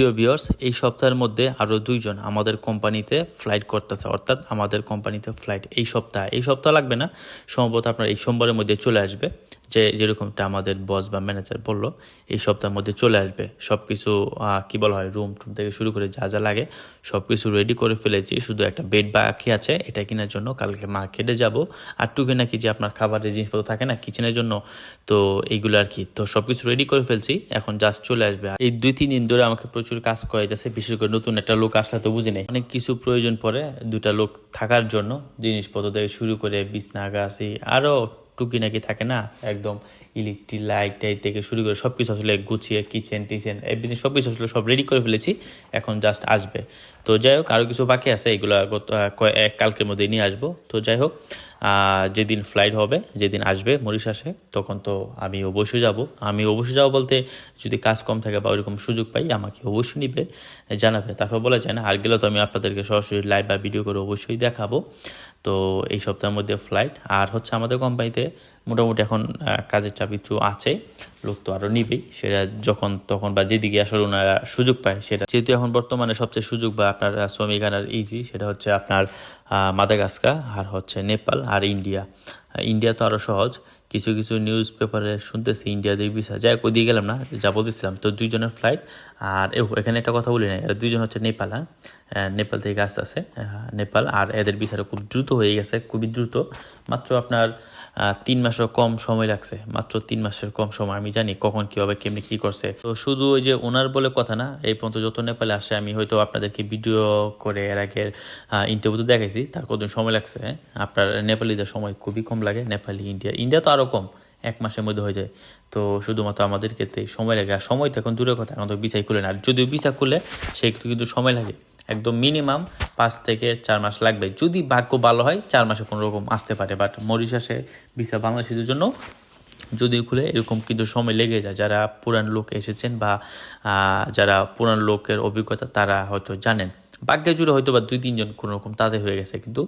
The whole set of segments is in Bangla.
প্রিয় ভিউয়ার্স, এই সপ্তাহের মধ্যে আরও দুইজন আমাদের কোম্পানিতে ফ্লাইট করতেছে, অর্থাৎ আমাদের কোম্পানিতে ফ্লাইট এই সপ্তাহ। এই সপ্তাহ লাগবে না, সম্ভবত আপনার এই সোমবারের মধ্যে চলে আসবে, যে যেরকমটা আমাদের বস বা ম্যানেজার বলল, এই সপ্তাহের মধ্যে চলে আসবে। সব কিছু কী বলা হয়, রুম টুম থেকে শুরু করে যা যা লাগে সব কিছু রেডি করে ফেলেছি। শুধু একটা বেড বাকি আছে, এটা কেনার জন্য কালকে মার্কেটে যাব। আর টুকে নাকি যে আপনার খাবারের জিনিসপত্র থাকে না কিচেনের জন্য, তো এইগুলো আর কি, তো সব কিছু রেডি করে ফেলছি। এখন জাস্ট চলে আসবে। এই দুই, তিন দিন ধরে আমাকে প্রচুর কাজ করাইতেছে, বিশেষ করে নতুন একটা লোক আসলে তো বুঝি নেই। অনেক কিছু প্রয়োজন পড়ে দুটা লোক থাকার জন্য, জিনিসপত্র থেকে শুরু করে বিছনা, গাছি আরও টুকি নাকি থাকে না, একদম ইলেকট্রিক লাইট টাইট থেকে শুরু করে সব কিছু আসলে গুছিয়ে কিচেন টিচেন এভরিথিং সব কিছু আসলে সব রেডি করে ফেলেছি, এখন জাস্ট আসবে। তো যাই হোক আরও কিছু বাকি আছে, এগুলো কালকের মধ্যে নিয়ে আসব। তো যাই হোক যেদিন ফ্লাইট হবে, যেদিন আসবে মরিশাসে, তখন তো আমি অবশ্যই যাব। আমি অবশ্যই যাব বলতে যদি কাজ কম থাকে বা ওইরকম সুযোগ পাই, আমাকে অবশ্যই নিবে, জানাবে। তারপর বলা যায় না, আর গেলে তো আমি আপনাদেরকে সরাসরি লাইভ বা ভিডিও করে অবশ্যই দেখাবো। তো এই সপ্তাহের মধ্যে ফ্লাইট আর হচ্ছে আমাদের কোম্পানিতে মোটামুটি এখন কাজের চাপ একটু আছে, লোক তো আরও নিবেই সেটা যখন তখন বা যেদিকে আসলে ওনারা সুযোগ পায়, সেটা যেহেতু এখন বর্তমানে সবচেয়ে সুযোগ বা আপনার শ্রমিক আনার ইজি সেটা হচ্ছে আপনার মাদাগাস্কা আর হচ্ছে নেপাল, আর ইন্ডিয়া। ইন্ডিয়া তো আরও সহজ। কিছু কিছু নিউজ পেপারে শুনতেছি ইন্ডিয়াদের ভিসা যাই হোক ওইদিকে গেলাম না, যা বলতেছিলাম। তো দুইজনের ফ্লাইট আর এখানে একটা কথা বলি না দুইজন হচ্ছে নেপাল হ্যাঁ? নেপাল থেকে আসতে আছে নেপাল আর এদের ভিসাটা খুব দ্রুত হয়ে গেছে, খুবই দ্রুত। মাত্র আপনার তিন মাসের কম সময় লাগছে, মাত্র তিন মাসের কম সময়। আমি জানি কখন, কীভাবে, কেমনি, কী করছে। তো শুধু ওই যে ওনার বলে কথা না, এই পর্যন্ত যত নেপালে আসে, আমি হয়তো আপনাদেরকে ভিডিও করে এর আগের ইন্টারভিউ দেখাইছি, তার কতদিন সময় লাগছে হ্যাঁ? আপনার নেপালিদের সময় খুবই কম লাগে, নেপালি, ইন্ডিয়া। ইন্ডিয়া তো আরও কম, এক মাসের মধ্যে হয়ে যায়। তো শুধুমাত্র আমাদের ক্ষেত্রে সময় লাগে, আর সময় তো এখন দূরের কথা, এখন তো বিচাই খুলে না। আর যদিও বিচা খুলে, সেক্ষেত্রে কিন্তু সময় লাগে। একদম মিনিমাম পাঁচ থেকে চার মাস লাগবে। যদি ভাগ্য ভালো হয়, চার মাসে কোনো রকম আসতে পারে। বাট মরিশাসে ভিসা বাংলাদেশিদের জন্য যদি খুলে, এরকম কিন্তু সময় লেগে যায়। যারা পুরান লোক এসেছেন বা যারা পুরান লোকের অভিজ্ঞতা, তারা হয়তো জানেন। ভাগ্যে জুড়ে হয়তো বা দুই, তিনজন কোনো রকম তাদের হয়ে গেছে, কিন্তু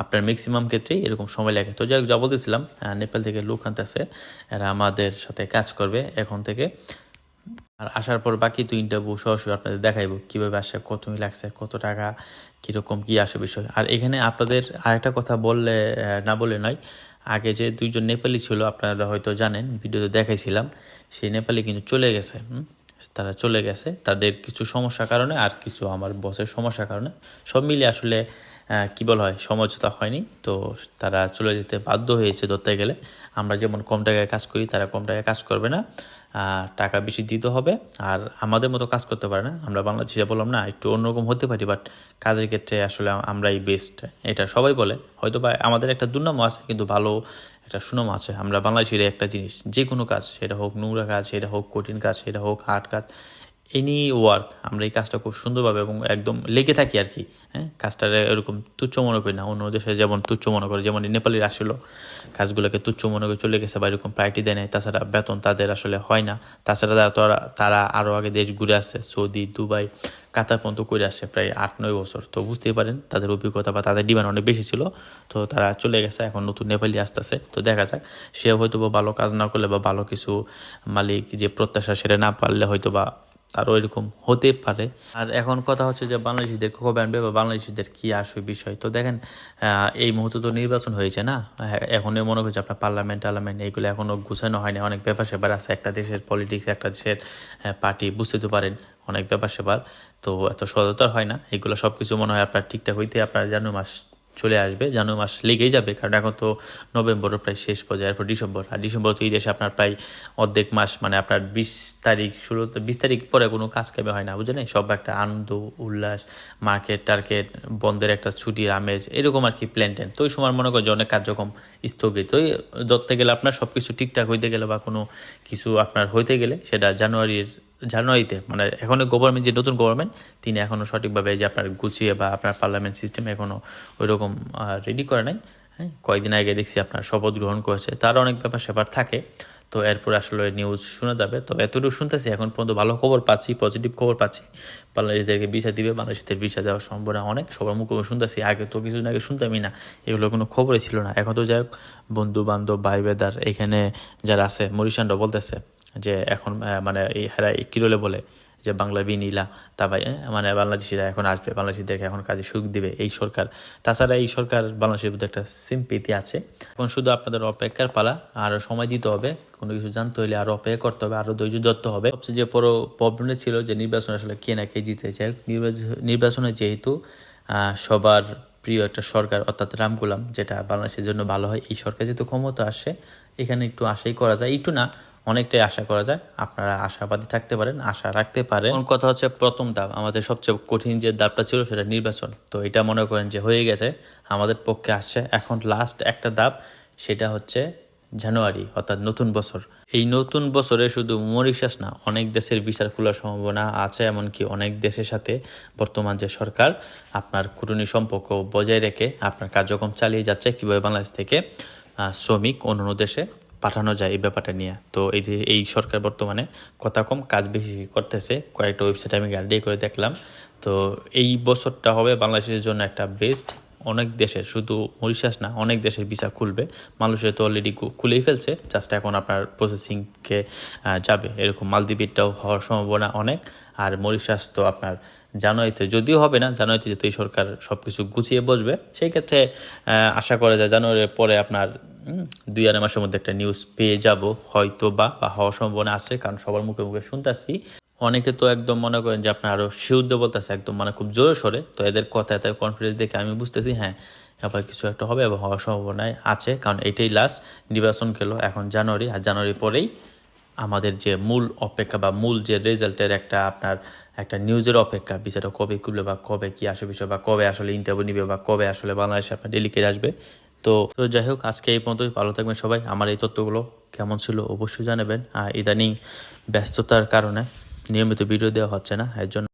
আপনার ম্যাক্সিমাম ক্ষেত্রেই এরকম সময় লাগে। তো যাই যা বলতেছিলাম নেপাল থেকে লোক আনতেছে, এরা আমাদের সাথে কাজ করবে এখন থেকে। আর আসার পর বাকি তো ইন্টারভিউ সরাসরি আপনাদের দেখাইবো, কীভাবে আসে, কত লাগছে, কত টাকা, কীরকম কী আসে বিষয়। আর এখানে আপনাদের আরেকটা কথা বললে না বলে নয়, আগে যে দুইজন নেপালি ছিল, আপনারা হয়তো জানেন, ভিডিওতে দেখাইছিলাম, সেই নেপালি কিন্তু চলে গেছে? তারা চলে গেছে, তাদের কিছু সমস্যার কারণে আর কিছু আমার বসের সমস্যার কারণে। সব মিলে আসলে কি বলা হয়, সমঝোতা হয়নি। তো তারা চলে যেতে বাধ্য হয়েছে ধরতে গেলে। আমরা যেমন কম টাকায় কাজ করি, তারা কম টাকায় কাজ করবে না। টাকা বেশি দিতে হবে। আর আমাদের মতো কাজ করতে পারে না। আমরা বাংলাদেশে বললাম, না, একটু অন্যরকম হতে পারি বাট কাজের ক্ষেত্রে আসলে আমরাই বেস্ট এটা সবাই বলে। হয়তো বা আমাদের একটা দুর্নাম আছে, কিন্তু ভালো একটা সুনাম আছে। আমরা বাংলাদেশের একটা জিনিস। যে কোনো কাজ, সেটা হোক নোংরা কাজ, সেটা হোক কঠিন কাজ, সেটা হোক হার্ড কাজ এনি ওয়ার্ক আমরা এই কাজটা খুব সুন্দরভাবে এবং একদম লেগে থাকি আর কি হ্যাঁ? কাজটা এরকম তুচ্ছ মনে করি না, অন্য দেশে যেমন তুচ্ছ মনে করে, যেমন নেপালির আসলো, কাজগুলোকে তুচ্ছ মনে করে চলে গেছে বা এরকম প্রায়োরিটি দেয় নাই, তাছাড়া বেতন তাদের আসলে হয় না। তাছাড়া তারা তারা আরও আগে দেশ ঘুরে আসছে, সৌদি, দুবাই, কাতার পর্যন্ত করে আসছে প্রায় আট, নয় বছর। তো বুঝতেই পারেন, তাদের অভিজ্ঞতা বা তাদের ডিমান্ড অনেক বেশি ছিল, তো তারা চলে গেছে, এখন নতুন নেপালি আসতেছে। তো দেখা যাক সে হয়তো বা ভালো কাজ না করলে বা ভালো কিছু মালিক যে প্রত্যাশা সেটা না পারলে হয়তো বা তারও এরকম হতে পারে। আর এখন কথা হচ্ছে যে বাংলাদেশিদের কবে আনবে বা বাংলাদেশিদের কি আসবে বিষয়। তো দেখেন এই মুহূর্তে তো নির্বাচন হয়েছে না? এখন মনে করছে আপনার পার্লামেন্ট, টার্লামেন্ট এইগুলো এখনও গুছানো হয়নি। অনেক ব্যাপার স্যাপার আছে। একটা দেশের পলিটিক্স একটা দেশের পার্টি বুঝতে তো পারেন অনেক ব্যাপার স্যাপার তো এত সততার হয় না। এগুলো সব কিছু মনে হয় আপনার ঠিকঠাক হইতে আপনার জানুয়ারি মাস চলে আসবে, জানুয়ারি মাস লেগেই যাবে, কারণ এখন তো নভেম্বরের প্রায় শেষ পর্যায়ে, এরপর ডিসেম্বর। আর ডিসেম্বর তো এই দেশে আপনার প্রায় অর্ধেক মাস মানে আপনার বিশ তারিখ ষোলো বিশ তারিখ পরে কোনো কাজ কামে হয় না, বুঝলেন? সব একটা আনন্দ, উল্লাস মার্কেট টার্কেট বন্ধের একটা ছুটির আমেজ, এরকম আর কি প্ল্যান ট্যান তো ওই সময় মনে করেন যে অনেক কার্যক্রম স্থগিত। তো এই ধরতে গেলে আপনার সব কিছু ঠিকঠাক হইতে গেলে বা কোনো কিছু আপনার হইতে গেলে, সেটা জানুয়ারির জানুয়ারিতে মানে এখনও গভর্নমেন্ট যে নতুন গভর্নমেন্ট তিনি এখনও সঠিকভাবে যে আপনার গুছিয়ে বা আপনার পার্লামেন্ট সিস্টেম এখনও ওই রকম রেডি করে নাই। হ্যাঁ কয়েকদিন আগে দেখছি আপনার শপথ গ্রহণ করেছে। তার অনেক ব্যাপার স্যাপার থাকে, তো এরপর আসলে নিউজ শোনা যাবে। তবে এতটুকু শুনতেছি, এখন পর্যন্ত ভালো খবর পাচ্ছি পজিটিভ খবর পাচ্ছি। বাংলাদেশিদেরকে ভিসা দিবে, বাংলাদেশিদের ভিসা দেওয়ার সম্ভাবনা অনেক। সবার মুখে শুনতেছি, আগে তো কিছুদিন আগে শুনতামই না, এগুলো কোনো খবরই ছিল না। এখন তো যাই হোক বন্ধু বান্ধব ভাই বেদার এখানে যারা আছে, মরিশানরা বলতেছে যে এখন মানে এই হেরা কী রলে বলে যে বাংলা বিনীলা তারপরে এ, মানে বাংলাদেশিরা এখন আসবে বাংলাদেশিদেরকে এখন কাজে সুখ দিবে এই সরকার। তাছাড়া এই সরকার বাংলাদেশের প্রতি একটা সিম্পিতি আছে। এখন শুধু আপনাদের অপেক্ষার পালা আর সময় দিতে হবে কোনো কিছু জানতে হলে আরও অপেক্ষা করতে হবে আরও ধৈর্য ধরতে হবে। সবচেয়ে যে বড় প্রবলেম ছিল যে নির্বাচন আসলে কে না কে জিতে যায় নির্বাচন- যেহেতু সবার প্রিয় একটা সরকার অর্থাৎ রামগুলাম যেটা বাংলাদেশের জন্য ভালো হয় এই সরকার যেহেতু ক্ষমতা আসে এখানে একটু আশাই করা যায়। একটু না অনেকটাই আশা করা যায়। আপনারা আশাবাদী থাকতে পারেন, আশা রাখতে পারেন। কথা হচ্ছে প্রথম ধাপ, আমাদের সবচেয়ে কঠিন যে ধাপটা ছিল সেটা নির্বাচন। তো এটা মনে করেন যে হয়ে গেছে, আমাদের পক্ষে আসছে। এখন লাস্ট একটা ধাপ, সেটা হচ্ছে জানুয়ারি, অর্থাৎ নতুন বছর। এই নতুন বছরে শুধু মরিশাস না, অনেক দেশের বিচার খোলার সম্ভাবনা আছে, এমনকি অনেক দেশের সাথে বর্তমান যে সরকার, আপনার কুটনী সম্পর্ক বজায় রেখে আপনার কার্যক্রম চালিয়ে যাচ্ছে কীভাবে বাংলাদেশ থেকে শ্রমিক অন্য দেশে। পাঠানো যায় এই ব্যাপারটা নিয়ে। তো এই যে এই সরকার বর্তমানে কথা কম, কাজ বেশি করতেছে। কয়েকটা ওয়েবসাইট আমি গাড়ি করে দেখলাম। তো এই বছরটা হবে বাংলাদেশের জন্য একটা বেস্ট অনেক দেশের, শুধু মরিশাস না, অনেক দেশের ভিসা খুলবে। মানুষের তো অলরেডি খুলেই ফেলছে জাস্ট এখন আপনার প্রসেসিংকে যাবে। এরকম মালদ্বীপেরটাও হওয়ার সম্ভাবনা অনেক। আর মরিশাস তো আপনার জানুয়ারিতে, যদিও হবে না, জানুয়ারিতে যেহেতু এই সরকার সব কিছু গুছিয়ে বসবে, সেই ক্ষেত্রে আশা করা যায় জানুয়ারির পরে আপনার দুই আড়াই মাসের মধ্যে একটা নিউজ পেয়ে যাব হয়তো বা বা হওয়ার সম্ভাবনা আছে, কারণ সবার মুখে মুখে শুনতেছি। অনেকে তো একদম মনে করেন যে আপনার আরও সিউদ্ধ বলতেছে, একদম মানে খুব জোরে সরে। তো এদের কথা, এদের কনফিডেন্স দেখে আমি বুঝতেছি হ্যাঁ এবার কিছু একটা হবে এবং হওয়ার সম্ভাবনায় আছে, কারণ এটাই লাস্ট নির্বাচন খেলো এখন জানুয়ারি, আর জানুয়ারি পরেই আমাদের যে মূল অপেক্ষা বা মূল যে রেজাল্টের একটা আপনার একটা নিউজের অপেক্ষা বিষয়টা কবে খুলবে বা কবে কি আসে বিষয় বা কবে আসলে ইন্টারভিউ নিবে বা কবে আসলে বাংলাদেশে আপনার ডেলিকেট আসবে তো তো যাই হোক, আজকে এই পর্যন্তই। ভালো থাকবেন সবাই। আমার এই তথ্যগুলো কেমন ছিল অবশ্যই জানাবেন। আর ইদানিং ব্যস্ততার কারণে নিয়মিত ভিডিও দেওয়া হচ্ছে না, এর জন্য